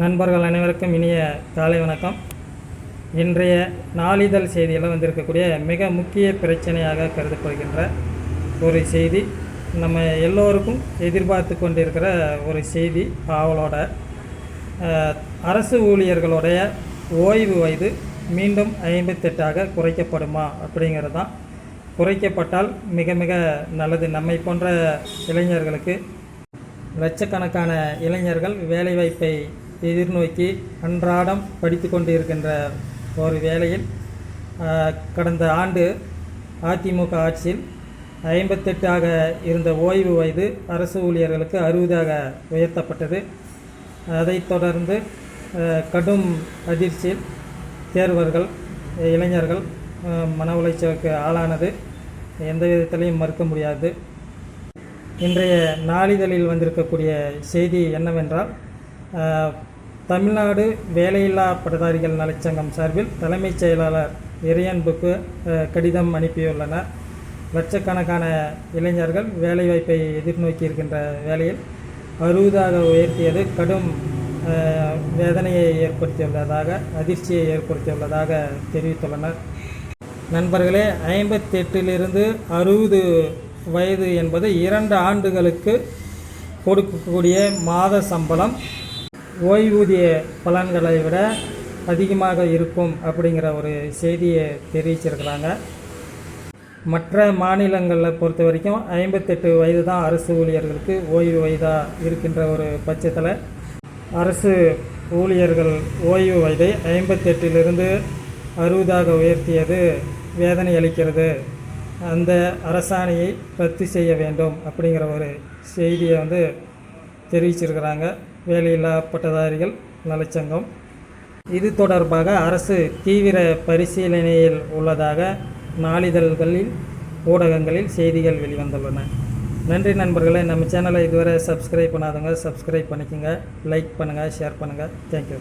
நண்பர்கள் அனைவருக்கும் இனிய காலை வணக்கம். இன்றைய நாளிதழ் செய்தியில் வந்திருக்கக்கூடிய மிக முக்கிய பிரச்சனையாக கருதப்படுகின்ற ஒரு செய்தி. நம்ம எல்லோருக்கும் எதிர்பார்த்து கொண்டிருக்கிற ஒரு செய்தி ஆவலோட அரசு ஊழியர்களுடைய ஓய்வு வயது மீண்டும் ஐம்பத்தெட்டாக குறைக்கப்படுமா அப்படிங்கிறது தான் குறைக்கப்பட்டால் மிக மிக நல்லது. நம்மை போன்ற இளைஞர்களுக்கு லட்சக்கணக்கான இளைஞர்கள் வேலைவாய்ப்பை எதிர்நோக்கி அன்றாடம் படித்து கொண்டிருக்கின்ற ஒரு வேளையில் கடந்த ஆண்டு அதிமுக ஆட்சியில் ஐம்பத்தெட்டாக இருந்த ஓய்வு வயது அரசு ஊழியர்களுக்கு அறுபதாக உயர்த்தப்பட்டது. அதைத் தொடர்ந்து கடும் அதிர்ச்சியில் தேர்வர்கள் இளைஞர்கள் மன உளைச்சலுக்கு ஆளானது. எந்த விதத்திலையும் மறுக்க முடியாது. இன்றைய நாளிதழில் வந்திருக்கக்கூடிய செய்தி என்னவென்றால் தமிழ்நாடு வேலையில்லா பட்டதாரிகள் நலச்சங்கம் சார்பில் தலைமைச் செயலாளர் இறையன்புக்கு கடிதம் அனுப்பியுள்ளனர். லட்சக்கணக்கான இளைஞர்கள் வேலைவாய்ப்பை எதிர்நோக்கி இருக்கின்ற வேளையில் அறுபதாக உயர்த்தியது கடும் வேதனையை ஏற்படுத்தியுள்ளதாக அதிர்ச்சியை ஏற்படுத்தியுள்ளதாக தெரிவித்துள்ளனர். நண்பர்களே ஐம்பத்தெட்டிலிருந்து அறுபது வயது என்பது இரண்டு ஆண்டுகளுக்கு கொடுக்கக்கூடிய மாத சம்பளம். ஓய்வூதிய பலன்களை விட அதிகமாக இருக்கும் அப்படிங்கிற ஒரு செய்தியை தெரிவிச்சிருக்கிறாங்க. மற்ற மாநிலங்களில் பொறுத்த வரைக்கும் ஐம்பத்தெட்டு வயது தான் அரசு ஊழியர்களுக்கு ஓய்வு வயதாக இருக்கின்ற ஒரு பட்சத்தில் அரசு ஊழியர்கள் ஓய்வு வயதை ஐம்பத்தெட்டிலிருந்து அறுபதாக உயர்த்தியது வேதனை அளிக்கிறது. அந்த அரசாணையை ரத்து செய்ய வேண்டும் அப்படிங்கிற ஒரு செய்தியை வந்து தெரிவிச்சிருக்கிறாங்க. வேலையில்லா பட்டதாரிகள் நலச்சங்கம். இது தொடர்பாக அரசு தீவிர பரிசீலனையில் உள்ளதாக நாளிதழ்களில் ஊடகங்களில் செய்திகள் வெளிவந்துள்ளன. நன்றி நண்பர்களே நம்ம சேனலை இதுவரை சப்ஸ்கிரைப் பண்ணாதவங்க சப்ஸ்கிரைப் பண்ணிக்கோங்க லைக் பண்ணுங்கள் ஷேர் பண்ணுங்கள் தேங்க்யூ